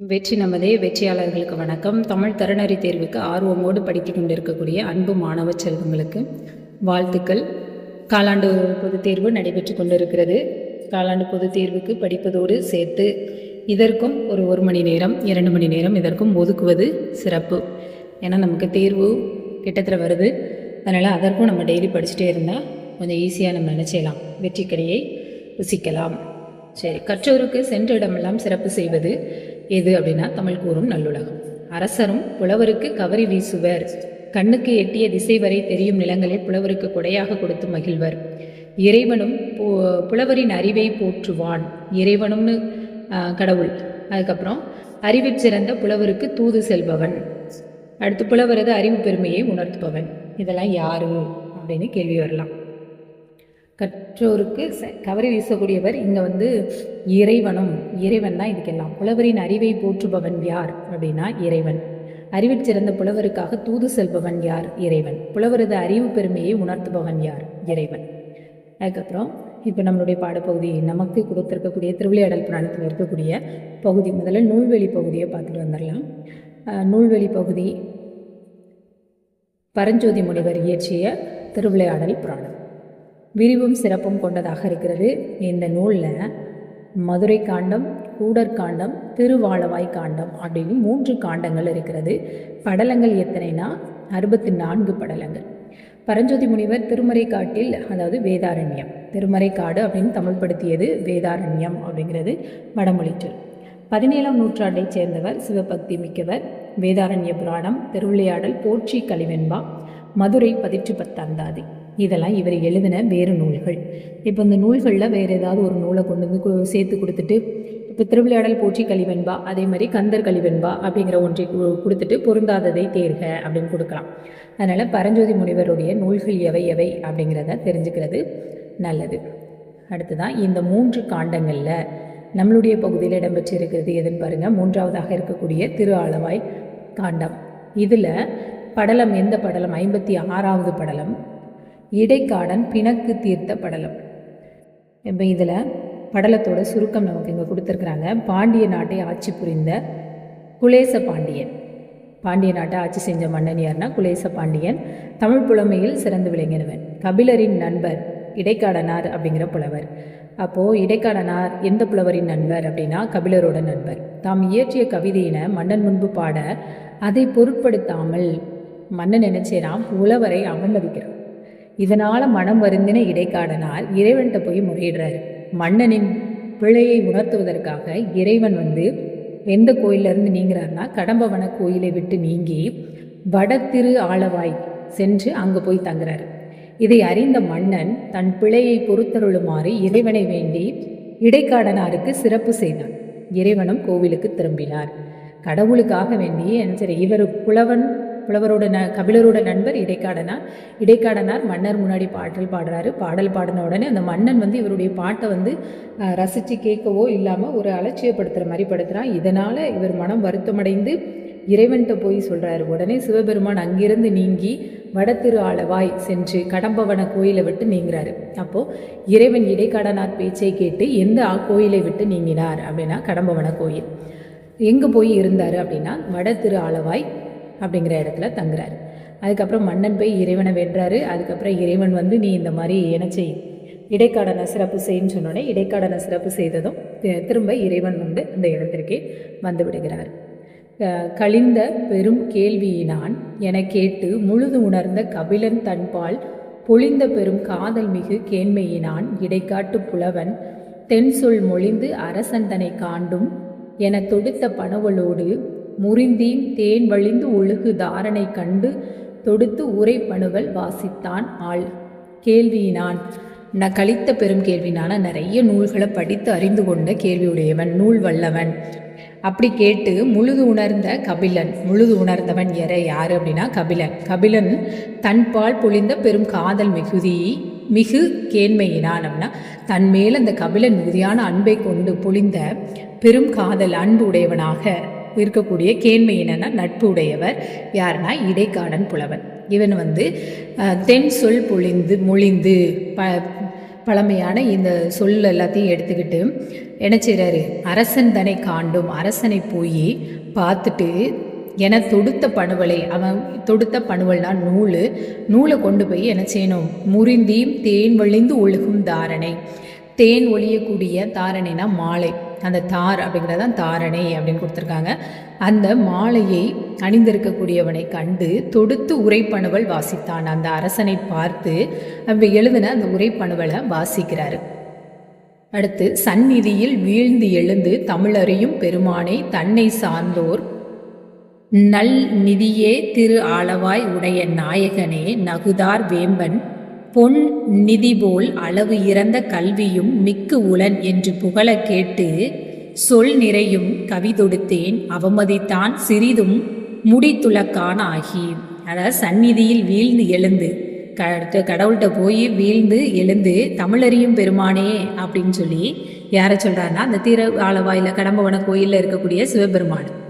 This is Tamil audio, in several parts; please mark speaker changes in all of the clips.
Speaker 1: வெற்றி நமதே வெற்றியாளர்களுக்கு வணக்கம். தமிழ் தரநெறி தேர்வுக்கு ஆர்வமோடு படித்து கொண்டிருக்கக்கூடிய அன்பு மாணவ செல்வங்களுக்கு வாழ்த்துக்கள். காலாண்டு பொதுத் தேர்வு நடைபெற்று கொண்டிருக்கிறது. காலாண்டு பொதுத் தேர்வுக்கு படிப்பதோடு சேர்த்து இதற்கும் ஒரு ஒரு மணி நேரம் இரண்டு மணி நேரம் இதற்கும் ஒதுக்குவது சிறப்பு. ஏன்னா நமக்கு தேர்வு கிட்டத்தில் வருது. அதனால் அதற்கும் நம்ம டெய்லி படிச்சுட்டே இருந்தால் கொஞ்சம் ஈஸியாக நம்ம நினச்சிடலாம் வெற்றிக்கடையை ருசிக்கலாம். சரி கற்றோருக்கு சென்ற இடமெல்லாம் சிறப்பு செய்வது எது அப்படின்னா தமிழ் கூறும் நல்லுலகம். அரசரும் புலவருக்கு கவரி வீசுவர். கண்ணுக்கு எட்டிய திசை வரை தெரியும் நிலங்களை புலவருக்கு கொடையாக கொடுத்து மகிழ்வர். இறைவனும் புலவரின் அறிவை போற்றுவான். இறைவனும்னு கடவுள். அதுக்கப்புறம் அறிவிற் சிறந்த புலவருக்கு தூது செல்பவன். அடுத்து புலவரது அறிவு பெருமையை உணர்த்துபவன். இதெல்லாம் யாரு? அப்படின்னு கேள்வி வரலாம். கற்றோருக்கு ச- கவரி வீசக்கூடியவர் இங்கே வந்து இறைவனும் இறைவன் தான் இதுக்கெல்லாம். புலவரின் அறிவை போற்றுபவன் யார் அப்படின்னா இறைவன். அறிவில் சிறந்த புலவருக்காக தூது செல்பவன் யார்? இறைவன். புலவரது அறிவு பெருமையை உணர்த்துபவன் யார்? இறைவன். அதுக்கப்புறம் இப்போ நம்மளுடைய பாடப்பகுதி நமக்கு கொடுத்துருக்கக்கூடிய திருவிளையாடல் புராணத்தில் இருக்கக்கூடிய பகுதி முதல்ல நூல்வெளி பகுதியை பார்த்துட்டு வந்துடலாம். நூல்வெளி பகுதி பரஞ்சோதி முனிவர் இயற்றிய திருவிளையாடல் புராணம். விரிவும் சிறப்பும் கொண்டதாக இருக்கிறது. இந்த நூலில் மதுரை காண்டம் கூடர் காண்டம் திருவாளவாய் காண்டம் அப்படின்னு மூன்று காண்டங்கள் இருக்கிறது. படலங்கள் எத்தனைனா? அறுபத்தி நான்கு படலங்கள். பரஞ்சோதி முனிவர் திருமறை காட்டில் அதாவது வேதாரண்யம். திருமறை காடு அப்படின்னு தமிழ்படுத்தியது வேதாரண்யம் அப்படிங்கிறது வடமொழிச்சொல் பதினேழாம் நூற்றாண்டைச் சேர்ந்தவர் சிவபக்தி மிக்கவர் வேதாரண்ய புராணம் திருவிளையாடல் போற்றி கலிவெண்பா மதுரை பதிற்று பத்தாந்தாதி இதெல்லாம் இவர் எழுதின வேறு நூல்கள். இப்போ இந்த நூல்களில் வேறு ஏதாவது ஒரு நூலை கொண்டு வந்து சேர்த்து கொடுத்துட்டு இப்போ திருவிளையாடல் போற்றி கலிவெண்பா அதே மாதிரி கந்தர் கலிவெண்பா அப்படிங்கிற ஒன்றை கொடுத்துட்டு பொருந்தாததை தேர்க அப்படின்னு கொடுக்கலாம். அதனால் பரஞ்சோதி முனிவருடைய நூல்கள் எவை எவை அப்படிங்கிறத தெரிஞ்சுக்கிறது நல்லது. அடுத்ததான் இந்த மூன்று காண்டங்களில் நம்மளுடைய பகுதியில் இடம்பெற்றிருக்கிறது எதுன்னு பாருங்கள் மூன்றாவதாக இருக்கக்கூடிய திரு ஆளவாய் காண்டம். இதில் படலம் எந்த படலம்? ஐம்பத்தி ஆறாவது படலம். இடைக்காடன் பிணக்கு தீர்த்த படலம். இப்போ இதில் படலத்தோட சுருக்கம் நமக்கு இங்கே கொடுத்துருக்குறாங்க. பாண்டிய நாட்டை ஆட்சி புரிந்த குலேச பாண்டியன். பாண்டிய நாட்டை ஆட்சி செஞ்ச மன்னன் யாருன்னா குலேச பாண்டியன். தமிழ் புலமையில் சிறந்து விளங்கினவன். கபிலரின் நண்பர் இடைக்காடனார் அப்படிங்கிற புலவர். அப்போது இடைக்காடனார் எந்த புலவரின் நண்பர் அப்படின்னா கபிலரோட நண்பர். தாம் இயற்றிய கவிதையினை மன்னன் முன்பு பாட அதை பொருட்படுத்தாமல் மன்னன் என்ன செய்றான்? புலவரை அவமதிக்கிறான். இதனால் மனம் வருந்தின இடைக்காடனால் இறைவன்கிட்ட போய் முறையிடுறாரு. மன்னனின் பிழையை உணர்த்துவதற்காக இறைவன் வந்து எந்த கோயிலிருந்து நீங்கிறார்னா கடம்பவன கோயிலை விட்டு நீங்கி வடத்திரு ஆலவாய் சென்று அங்கே போய் தங்குறாரு. இதை அறிந்த மன்னன் தன் பிழையை பொறுத்தருளுமாறு இறைவனை வேண்டி இடைக்காடனாருக்கு சிறப்பு செய்தான். இறைவனும் கோவிலுக்கு திரும்பினார். கடவுளுக்காக வேண்டி என்ன சரி இவர் புலவன் புலவரோட ந கபிலரோட நண்பர் இடைக்காடனார். இடைக்காடனார் மன்னர் முன்னாடி பாடல் பாடுறாரு. பாடல் பாடின உடனே அந்த மன்னன் வந்து இவருடைய பாட்டை வந்து ரசித்து கேட்கவோ இல்லாமல் ஒரு அலட்சியப்படுத்துகிற மாதிரி படுத்துகிறான் இதனால் இவர் மனம் வருத்தமடைந்து இறைவன்கிட்ட போய் சொல்கிறாரு உடனே சிவபெருமான் அங்கிருந்து நீங்கி வடத்திரு ஆளவாய் சென்று கடம்பவன கோயிலை விட்டு நீங்கிறாரு. அப்போது இறைவன் இடைக்காடனார் பேச்சை கேட்டு எந்த ஆ- கோயிலை விட்டு நீங்கினார்? அப்படின்னா கடம்பவன கோயில். எங்கே போய் இருந்தார் அப்படின்னா வட திரு அப்படிங்கிற இடத்துல தங்குறாரு. அதுக்கப்புறம் மன்னன் போய் இறைவனை வென்றாரு அதுக்கப்புறம் இறைவன் வந்து நீ இந்த மாதிரி என்ன செய் இடைக்காடனை சிறப்பு செய்யன்னு சொன்னோடனே இடைக்காடனை சிறப்பு செய்ததும் திரும்ப இறைவன் வந்து அந்த இடத்திற்கே வந்து விடுகிறார். கழிந்த பெரும் கேள்வியினான் என கேட்டு முழுது உணர்ந்த கபிலன் தன்பால் பொழிந்த பெரும் காதல் மிகு கேண்மையினான் இடைக்காட்டு புலவன் தென் சொல் மொழிந்து அரசன் தனை காண்டும் என தொடுத்த பனவலோடு முறிந்தீன் தேன் வழிந்து ஒழுகு தாரணை கண்டு தொடுத்து உரை பணுவல் வாசித்தான் ஆள். கேள்வியினான். நான் கழித்த பெரும் கேள்வினான நிறைய நூல்களை படித்து அறிந்து கொண்ட கேள்வியுடையவன் நூல் வல்லவன். அப்படி கேட்டு முழுது உணர்ந்த கபிலன் முழுது உணர்ந்தவன் எற யாரு அப்படின்னா கபிலன். கபிலன் தன்பால் பொழிந்த பெரும் காதல் மிகுதி மிகு கேண்மையினான் அப்படின்னா தன்மேல் அந்த கபிலன் மிகுதியான அன்பை கொண்டு பொழிந்த பெரும் காதல் அன்பு உடையவனாக இருக்கக்கூடிய கேண்மை என்னென்னா நட்பு உடையவர் யாருன்னா இடைக்காடன் புலவன். இவன் வந்து தென் சொல் பொழிந்து மொழிந்து ப பழமையான இந்த சொல் எல்லாத்தையும் எடுத்துக்கிட்டு என்ன செய்கிறாரு அரசன் தன்னை காண்டும் அரசனை போய் பார்த்துட்டு என தொடுத்த பணுவலை அவன் தொடுத்த பணுவல்னா நூல் நூலை கொண்டு போய் என்ன செய்யணும்? முறிந்தியும் தேன் வழிந்து ஒழுகும் தாரணை. தேன் ஒழியக்கூடிய தாரணைனா மாலை. அந்த தார் அப்படிங்கிறதான் தாரணை அப்படின்னு கொடுத்துருக்காங்க. அந்த மாலையை அணிந்திருக்கக்கூடியவனை கண்டு தொடுத்து உரைப்பணுவல் வாசித்தான். அந்த அரசனை பார்த்து அவ எழுதின அந்த உரைப்பணுவலை வாசிக்கிறாரு. அடுத்து சந்நிதியில் வீழ்ந்து எழுந்து தமிழறியும் பெருமானை தன்னை சார்ந்தோர் நல் நிதியே திரு ஆளவாய் உடைய நாயகனே நகுதார் வேம்பன் பொன் நிதி போல் அளவு இறந்த கல்வியும் மிக்கு உளன் என்று புகழ கேட்டு சொல் நிறையும் கவிதொடுத்தேன் அவமதித்தான் சிறிதும் முடித்துளக்கான் ஆகி அதாவது சந்நிதியில் வீழ்ந்து எழுந்து கடவுள்கிட்ட போய் வீழ்ந்து எழுந்து தமிழறியும் பெருமானே அப்படின்னு சொல்லி யாரை சொல்கிறாருன்னா அந்த தீர ஆலவாயில் கடம்பவன கோயிலில் இருக்கக்கூடிய சிவபெருமான்.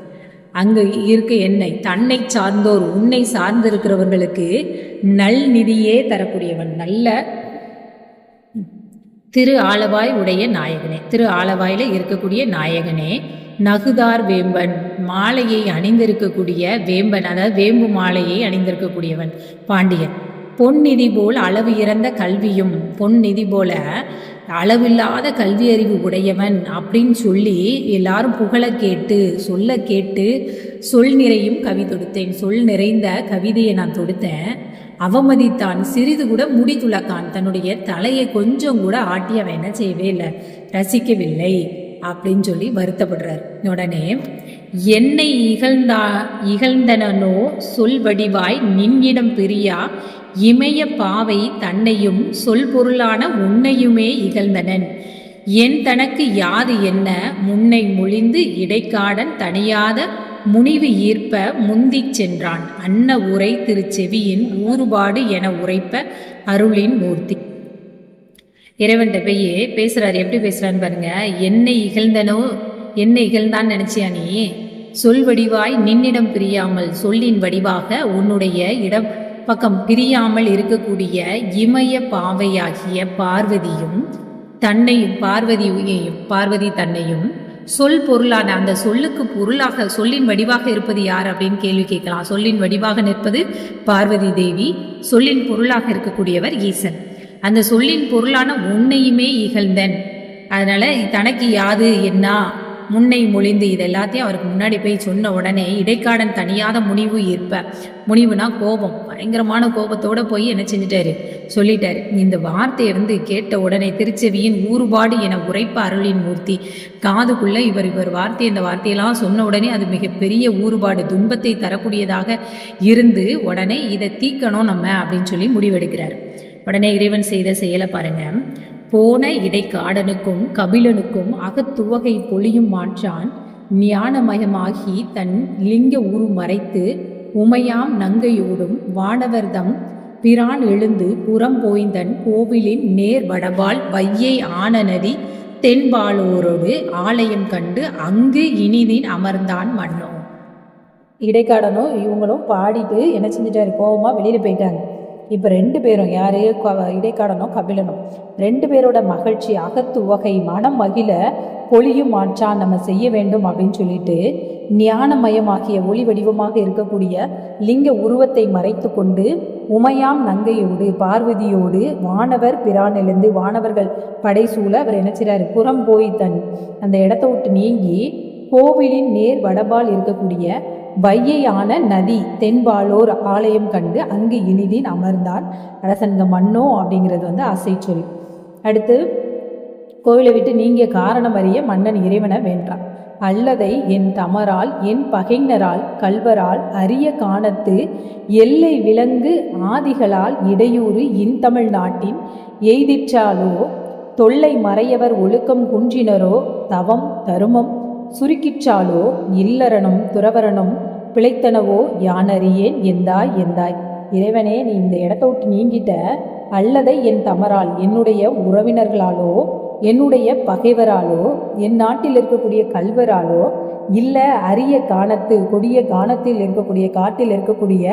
Speaker 1: அங்கு இருக்க என்னை தன்னை சார்ந்தோர் உன்னை சார்ந்திருக்கிறவர்களுக்கு நல் நிதியே தரக்கூடியவன் நல்ல திரு ஆலவாய் உடைய நாயகனே. திரு ஆலவாயில் இருக்கக்கூடிய நாயகனே நகுதார் வேம்பன் மாலையை அணிந்திருக்கக்கூடிய வேம்பன் அதாவது வேம்பு மாலையை அணிந்திருக்கக்கூடியவன் பாண்டியன். பொன்னிதி போல் அளவு இறந்த கல்வியும் பொன்னிதி போல அளவில்லாத கல்வி அறிவு உடையவன் அப்படின்னு சொல்லி எல்லாரும் புகழ கேட்டு சொல்ல கேட்டு சொல் நிறையும் கவி தொடுத்தேன். சொல் நிறைந்த கவிதையை நான் தொடுத்தேன். அவமதித்தான் சிறிது கூட முடி துளக்கான். தன்னுடைய தலையை கொஞ்சம் கூட ஆட்டி அவன் என்ன செய்யவே இல்லை. ரசிக்கவில்லை அப்படின்னு சொல்லி வருத்தப்படுறார். உடனே என்னை இகழ்ந்தா இகழ்ந்தனனோ? சொல் வடிவாய் நின்னிடம் பிரியா? இமய பாவை தன்னையும் சொல் பொருளான உன்னையுமே இகழ்ந்தனன். என் தனக்கு யாது என்ன? முன்னை முழிந்து இடைக்காடன் தனியாத முனிவு ஈர்ப்ப முந்திச் சென்றான். அன்ன உரை திருச்செவியின் ஊறுபாடு என உரைப்ப அருளின் மூர்த்தி. இறைவன்கிட்ட போய் பேசுறாரு. எப்படி பேசுறான்னு பாருங்க. என்னை இகழ்ந்தனோ? என்னை இகழ்ந்தான்னு நினைச்சியா நீ? சொல் வடிவாய் நின்னிடம் பிரியாமல் சொல்லின் வடிவாக உன்னுடைய இடம் பக்கம் பிரியாமல் இருக்கக்கூடிய இமய பாவையாகிய பார்வதியும் தன்னையும் பார்வதியையும் பார்வதி தன்னையும் சொல் பொருளான அந்த சொல்லுக்கு பொருளாக சொல்லின் வடிவாக இருப்பது யார் அப்படின்னு கேள்வி கேட்கலாம். சொல்லின் வடிவாக நிற்பது பார்வதி தேவி சொல்லின் பொருளாக இருக்கக்கூடியவர் ஈசன். அந்த சொல்லின் பொருளான உன்னையுமே இகழ்ந்தன். அதனால தனக்கு யாது என்ன? முன்னை மொழிந்து இது எல்லாத்தையும் அவருக்கு முன்னாடி போய் சொன்ன உடனே இடைக்காடன் தனியாத முனிவு ஈர்ப்ப முனிவுனா கோபம். பயங்கரமான கோபத்தோட போய் என்ன செஞ்சிட்டாரு? சொல்லிட்டாரு. இந்த வார்த்தையை வந்து கேட்ட உடனே திருச்செவியின் ஊறுபாடு என உரைப்ப அருளின் மூர்த்தி காதுக்குள்ள இவர் இவர் வார்த்தை இந்த வார்த்தையெல்லாம் சொன்ன உடனே அது மிகப்பெரிய ஊறுபாடு துன்பத்தை தரக்கூடியதாக இருந்து உடனே இதை தீக்கணும் நம்ம அப்படின்னு சொல்லி முடிவெடுக்கிறார். உடனே இறைவன் செய்த செயலை பாருங்க. போன இடைக்காடனுக்கும் கபிலனுக்கும் அகத்துவகை பொழியும் மாற்றான். ஞானமயமாகி தன் லிங்க உரு மறைத்து உமையாம் நங்கையோடும் வானவர்தம் பிரான் எழுந்து புறம் போய்ந்தன் கோவிலின் நேர் வடபால் வையை ஆனநதி தென்பாலோரோடு ஆலயம் கண்டு அங்கு இனிதின் அமர்ந்தான் மன்னோ. இடைக்காடனும் இவங்களும் பாடிட்டு என்ன செஞ்சிட்டாரு? கோபமாக வெளியில் போயிட்டாங்க. இப்போ ரெண்டு பேரும் யார்? இடைக்காடனோ கபிலனும் ரெண்டு பேரோட மகிழ்ச்சி அகத்து உவகை மனம் மகிழ பொழியும் மாற்றான் நம்ம செய்ய வேண்டும் அப்படின்னு சொல்லிட்டு ஞானமயமாகிய ஒளி வடிவமாக இருக்கக்கூடிய லிங்க உருவத்தை மறைத்து கொண்டு உமையாம் நங்கையோடு பார்வதியோடு வானவர் பிரானிலிருந்து வானவர்கள் படைசூழ அவர் நினைச்சிறாரு புறம் போய் தன் அந்த இடத்த விட்டு நீங்கி கோவிலின் நேர் வடபால் இருக்கக்கூடிய வையையான நதி தென்பாலோர் ஆலயம் கண்டு அங்கு இனிதின் அமர்ந்தான். அரசன்க மன்னோ அப்படிங்கிறது வந்து அசை சொல். அடுத்து கோவிலை விட்டு நீங்கிய காரணம் அறிய மன்னன் இறைவனை வென்றான் அல்லதை என் தமரால் என் பகைஞரால் கல்வரால் அரிய காணத்து எல்லை விலங்கு ஆதிகளால் இடையூறு இன்தமிழ் நாட்டின் எய்திற்றாலோ தொல்லை மறையவர் ஒழுக்கம் குன்றினரோ தவம் தருமம் சுருக்கிற்றாலோ இல்லறனும் துறவரனும் பிழைத்தனவோ யானறியேன் எந்தாய் எந்தாய்? இறைவனே நீ இந்த இடத்த விட்டு நீங்கிட்ட அல்லதை என் தமரால் என்னுடைய உறவினர்களாலோ என்னுடைய பகைவராலோ என் நாட்டில் இருக்கக்கூடிய கல்வராலோ இல்லை அரிய காணத்து கொடிய காணத்தில் இருக்கக்கூடிய காட்டில் இருக்கக்கூடிய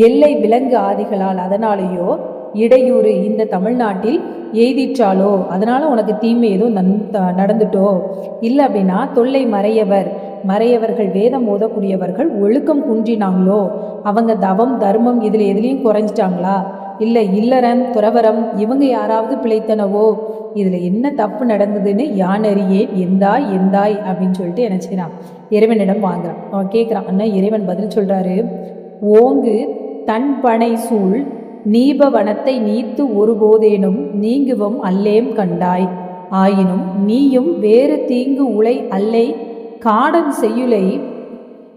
Speaker 1: எல்லை விலங்கு ஆதிகளால் அதனாலேயோ இடையூறு இந்த தமிழ்நாட்டில் எய்திற்றாலோ அதனால் உனக்கு தீமை எதுவும் நன் த- நடந்துட்டோ? இல்லை அப்படின்னா தொல்லை மறையவர். மறையவர்கள் வேதம் ஓதக்கூடியவர்கள் ஒழுக்கம் குன்றினாங்களோ? அவங்க தவம் தர்மம் இதில் எதுலேயும் குறைஞ்சிட்டாங்களா? இல்லை இல்லறம் துறவரம் இவங்க யாராவது பிழைத்தனவோ? இதில் என்ன தப்பு நடந்ததுன்னு யானறியே எந்தாய் எந்தாய்? அப்படின்னு சொல்லிட்டு என்ன செய்றான் இறைவனிடம் வாங்குறான். அவன் கேட்குறான் அண்ணா இறைவன் பதில் சொல்கிறாரு ஓங்கு தன் பனை சூழ் நீபவனத்தை நீத்து ஒருபோதேனும் நீங்குவம் அல்லேம் கண்டாய். ஆயினும் நீயும் வேறு தீங்கு உலை அல்லை காடன் செய்யுளை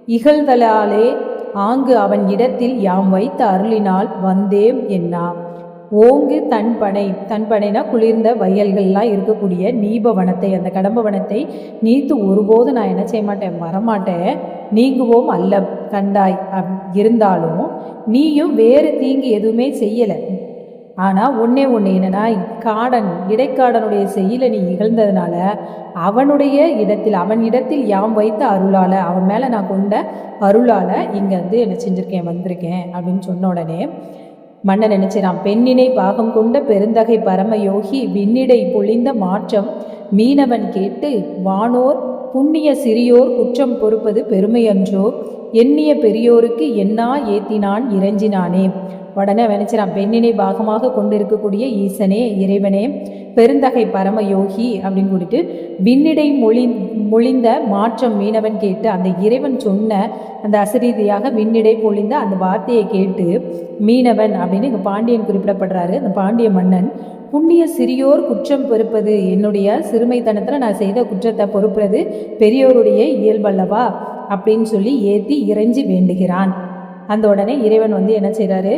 Speaker 1: இகழ்தலாலே ஆங்கு அவன் இடத்தில் யாம் வைத்த அருளினால் வந்தேம் என்னா ஓங்கு தன்பனை தன்பனைனா குளிர்ந்த வயல்கள்லாம் இருக்கக்கூடிய நீபவனத்தை அந்த கடம்பவனத்தை நீத்து ஒருபோது நான் என்ன செய்ய மாட்டேன் வரமாட்டேன். நீங்குவோம் அல்ல கண்டாய் அப்- இருந்தாலும் நீயும் வேறு தீங்கு எதுவுமே செய்யலை. ஆனால் ஒன்னே ஒன்று என்னன்னா காடன் இடைக்காடனுடைய செய்யலை நீ இகழ்ந்ததுனால அவனுடைய இடத்தில் அவன் இடத்தில் யாம் வைத்த அருளால் அவன் மேலே நான் கொண்ட அருளால் இங்கே வந்து என்ன செஞ்சுருக்கேன் வந்திருக்கேன் அப்படின்னு சொன்ன உடனே மன்னன் நினைச்சிறான் பெண்ணினை பாகம் கொண்ட பெருந்தகை பரமயோகி விண்ணிடை பொழிந்த மாற்றம் மீனவன் கேட்டு வானோர் புண்ணிய சிறியோர் குற்றம் பொறுப்பது பெருமையன்றோ? எண்ணிய பெரியோருக்கு என்னா ஏத்தினான் இறைஞ்சினானே? உடனே நினைச்சிறான் பெண்ணினை பாகமாக கொண்டிருக்கக்கூடிய ஈசனே இறைவனே பெருந்தகை பரமயோகி அப்படின்னு கூட்டிட்டு விண்ணிடை மொழி மொழிந்த மாற்றம் மீனவன் கேட்டு அந்த இறைவன் சொன்ன அந்த அசரீதியாக விண்ணிடை பொழிந்த அந்த வார்த்தையை கேட்டு மீனவன் அப்படின்னு இங்கே பாண்டியன் குறிப்பிடப்படுறாரு அந்த பாண்டிய மன்னன் புண்ணிய சிறியோர் குற்றம் பொறுப்பது என்னுடைய சிறுமைத்தனத்தில் நான் செய்த குற்றத்தை பொறுப்புறது பெரியோருடைய இயல்பல்லவா? அப்படின்னு சொல்லி ஏற்றி இறைஞ்சி வேண்டுகிறான். அந்த உடனே இறைவன் வந்து என்ன செய்கிறாரு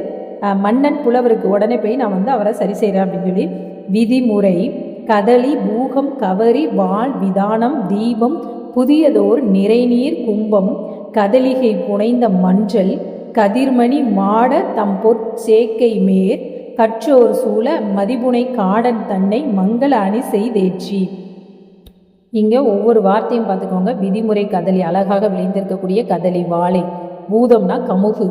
Speaker 1: மன்னன் புலவருக்கு உடனே போய் நான் வந்து அவரை சரி செய்கிறேன் அப்படின்னு சொல்லி விதிமுறை கதலி பூகம் கவரி வாள் விதானம் தீபம் புதியதோர் நிறைநீர் கும்பம் கதலிகை புனைந்த மஞ்சள் கதிர்மணி மாட தம் பொற்சேக்கை மேற் கற்றோர் சூழ மதிபுனை காடன் தன்னை மங்கள அணி செய்தேற்றி. இங்கே ஒவ்வொரு வார்த்தையும் பார்த்துக்கோங்க. விதிமுறை கதலி அழகாக விளைந்திருக்கக்கூடிய கதலி வாழை பூதம்னா கமுகு.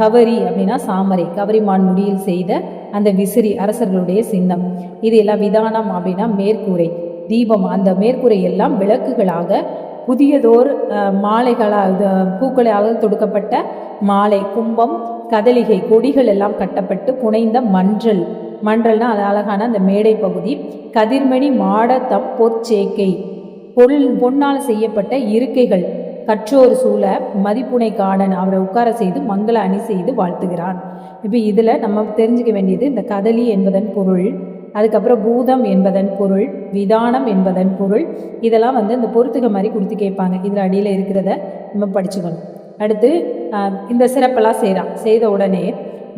Speaker 1: கவரி அப்படின்னா சாமரை. கவரிமான் முடியில் செய்த அந்த விசிறி அரசர்களுடைய சின்னம். இது எல்லாம் விதானம் அப்படின்னா மேற்கூரை. தீபம் அந்த மேற்கூரை எல்லாம் விளக்குகளாக புதியதோர் மாலைகளாக பூக்களாக தொடுக்கப்பட்ட மாலை கும்பம் கதலிகை கொடிகள் எல்லாம் கட்டப்பட்டு புனைந்த மன்றல் மன்றல்னா அது அழகான அந்த மேடை பகுதி. கதிர்மணி மாட தம் பொற்சேக்கை. பொல் பொன்னால் செய்யப்பட்ட இருக்கைகள். கற்றோர் சூழ மதிப்புனை காடன் அவரை உட்கார செய்து மங்கள அணி செய்து வாழ்த்துகிறான். இப்போ இதில் நம்ம தெரிஞ்சுக்க வேண்டியது இந்த கதலி என்பதன் பொருள் அதுக்கப்புறம் பூதம் என்பதன் பொருள் விதானம் என்பதன் பொருள் இதெல்லாம் வந்து இந்த பொருத்துக மாதிரி கொடுத்து கேட்பாங்க. இதில் அடியில் இருக்கிறத நம்ம படிச்சுக்கணும். அடுத்து இந்த சிறப்பெல்லாம் செய்கிறான் செய்த உடனே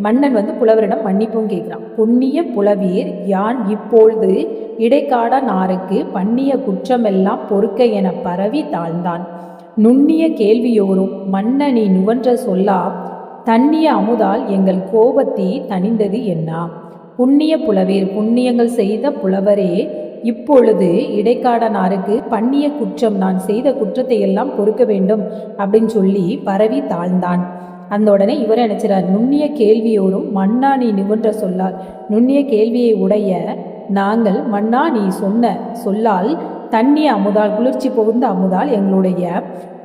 Speaker 1: மன்னன் வந்து புலவரிடம் மன்னிப்பும் கேட்குறான். புண்ணிய புலவீர் யான் இப்பொழுது இடைக்காட நாருக்கு பண்ணிய குற்றமெல்லாம் பொறுக்க என பரவி தாழ்ந்தான். நுண்ணிய கேள்வியோரும் மன்னனி நுவன்ற சொல்லா தண்ணிய அமுதால் எங்கள் கோபத்தி தணிந்தது என்னா? புண்ணிய புலவேர் புண்ணியங்கள் செய்த புலவரே இப்பொழுது இடைக்காடனாருக்கு பண்ணிய குற்றம் நான் செய்த குற்றத்தை எல்லாம் பொறுக்க வேண்டும் அப்படின்னு சொல்லி பரவி தாழ்ந்தான். அந்த உடனே இவர் நினைச்சிறார் நுண்ணிய கேள்வியோரும் மன்னா நீ நிவன்ற சொல்லால் நுண்ணிய கேள்வியை உடைய நாங்கள் மன்னா நீ சொன்ன சொல்லால் தண்ணி அமுதால் குளிர்ச்சி புகுந்த அமுதால் எங்களுடைய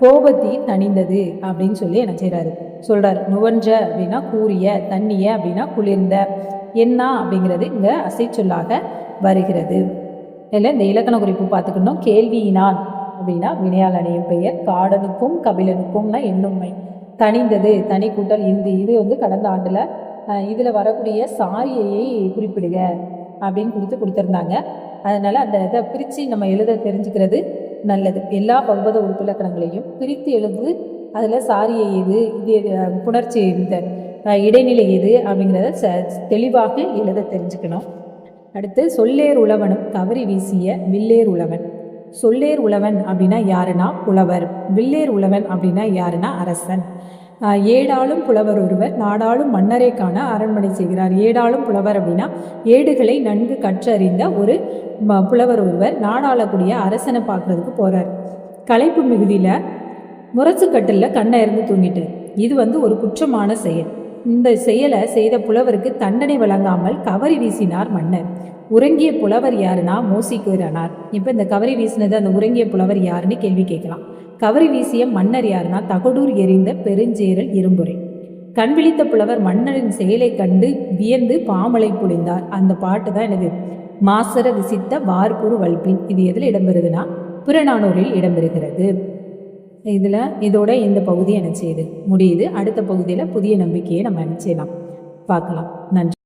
Speaker 1: கோபத்தி தணிந்தது அப்படின்னு சொல்லி என்ன செய்கிறாரு சொல்கிறார் நுவன்ற அப்படின்னா கூறிய தண்ணிய அப்படின்னா குளிர்ந்த என்ன அப்படிங்கிறது இங்கே அசைச்சொல்லாக வருகிறது. இதில் இந்த இலக்கண குறிப்பு பார்த்துக்கணும். கேள்வியினான் அப்படின்னா வினையால் அணியும் பெயர் காடனுக்கும் கபிலனுக்கும்னா எண்ணுமை தணிந்தது தனி கூட்டல் இந்து. இது வந்து கடந்த ஆண்டில் இதில் வரக்கூடிய சாரியையை குறிப்பிடுக அப்படின்னு கொடுத்து கொடுத்துருந்தாங்க. அதனால் அந்த இதை பிரித்து நம்ம எழுத தெரிஞ்சுக்கிறது நல்லது. எல்லா பகுபத உறுப்பிலக்கணங்களையும் பிரித்து எழுது. அதில் சாரியை எது இது புணர்ச்சி இந்த இடைநிலை எது அப்படிங்கிறத ச தெளிவாக எழுத தெரிஞ்சுக்கணும். அடுத்து சொல்லேர் உழவனும் தவறி வீசிய வில்லேர் உழவன். சொல்லேர் உழவன் அப்படின்னா யாருன்னா? புலவர். வில்லேர் உழவன் அப்படின்னா யாருன்னா? அரசன். ஏடாலும் ஏடாளும் புலவர் ஒருவர் நாடாளும் மன்னரை காண அரண்மனை செய்கிறார். ஏடாளும் புலவர் அப்படின்னா ஏடுகளை நன்கு கற்றறிந்த ஒரு புலவர் ஒருவர் நாடாளக்கூடிய அரசனை பார்க்கறதுக்கு போறார். களைப்பு மிகுதியில் முரசு கண்ணை இருந்து தூங்கிட்டார். இது வந்து ஒரு குற்றமான செயல். இந்த செயலை செய்த புலவருக்கு தண்டனை வழங்காமல் கவரி வீசினார் மன்னர். உறங்கிய புலவர் யாருன்னா மோசிக்குறானார் இப்போ இந்த கவரி வீசினது அந்த உறங்கிய புலவர் யாருன்னு கேள்வி கேட்கலாம். கவரி வீசிய மன்னர் யாருன்னா தகடூர் எறிந்த பெருஞ்சேரல் இரும்புரை. கண் விழித்த புலவர் மன்னரின் செயலை கண்டு வியந்து பாமலை புழிந்தார். அந்த பாட்டு தான் எனது மாசர விசித்த வார்புரு வல்பின். இது எதில் இடம்பெறுதுன்னா? புறநானூரில் இடம்பெறுகிறது. இதில் இதோட இந்த பகுதி என்ன செய்யுது முடியுது. அடுத்த பகுதியில் புதிய நம்பிக்கையை நம்ம என்ன செய்யலாம் பார்க்கலாம். நன்றி.